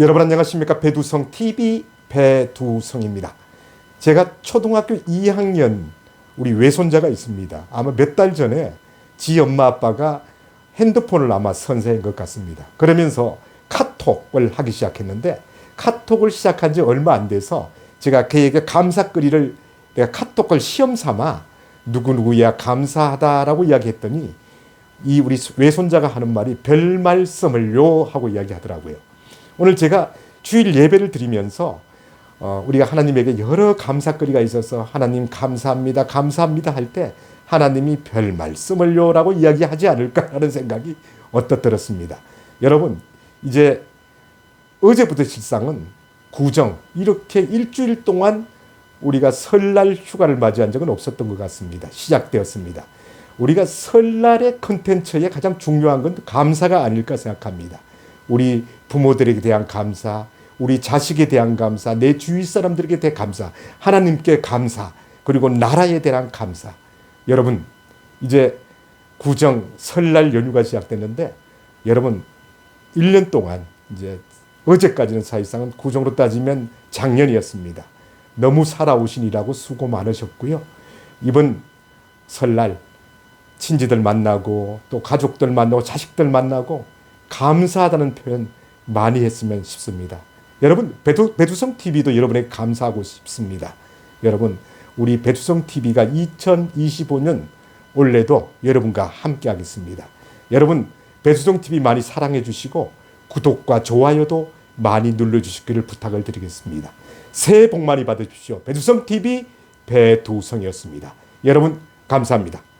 여러분 안녕하십니까 배두성 TV 배두성입니다. 제가 초등학교 2학년 우리 외손자가 있습니다. 아마 몇 달 전에 지 엄마 아빠가 핸드폰을 아마 선사한 것 같습니다. 그러면서 카톡을 하기 시작했는데 카톡을 시작한 지 얼마 안 돼서 제가 그에게 감사거리를 내가 카톡을 시험 삼아 누구누구야 감사하다라고 이야기했더니 이 우리 외손자가 하는 말이 별 말씀을요 하고 이야기하더라고요. 오늘 제가 주일 예배를 드리면서 어, 우리가 하나님에게 여러 감사거리가 있어서 하나님 감사합니다, 감사합니다 할 때 하나님이 별 말씀을요라고 이야기하지 않을까 하는 생각이 어떻 들었습니다. 여러분 이제 어제부터 실상은 구정 이렇게 일주일 동안 우리가 설날 휴가를 맞이한 적은 없었던 것 같습니다. 시작되었습니다. 우리가 설날의 컨텐츠에 가장 중요한 건 감사가 아닐까 생각합니다. 우리 부모들에게 대한 감사, 우리 자식에 대한 감사, 내 주위 사람들에게 대한 감사, 하나님께 감사, 그리고 나라에 대한 감사. 여러분, 이제 구정 설날 연휴가 시작됐는데 여러분 1년 동안 이제 어제까지는 사실상은 구정으로 따지면 작년이었습니다. 너무 살아오시니라고 수고 많으셨고요. 이번 설날 친지들 만나고 또 가족들 만나고 자식들 만나고 감사하다는 표현 많이 했으면 싶습니다. 여러분 배두, 배두성 TV도 여러분에게 감사하고 싶습니다. 여러분 우리 배두성 TV가 2025년 올해도 여러분과 함께 하겠습니다. 여러분 배두성 TV 많이 사랑해 주시고 구독과 좋아요도 많이 눌러 주시기를 부탁을 드리겠습니다. 새해 복 많이 받으십시오. 배두성 TV 배두성이었습니다. 여러분 감사합니다.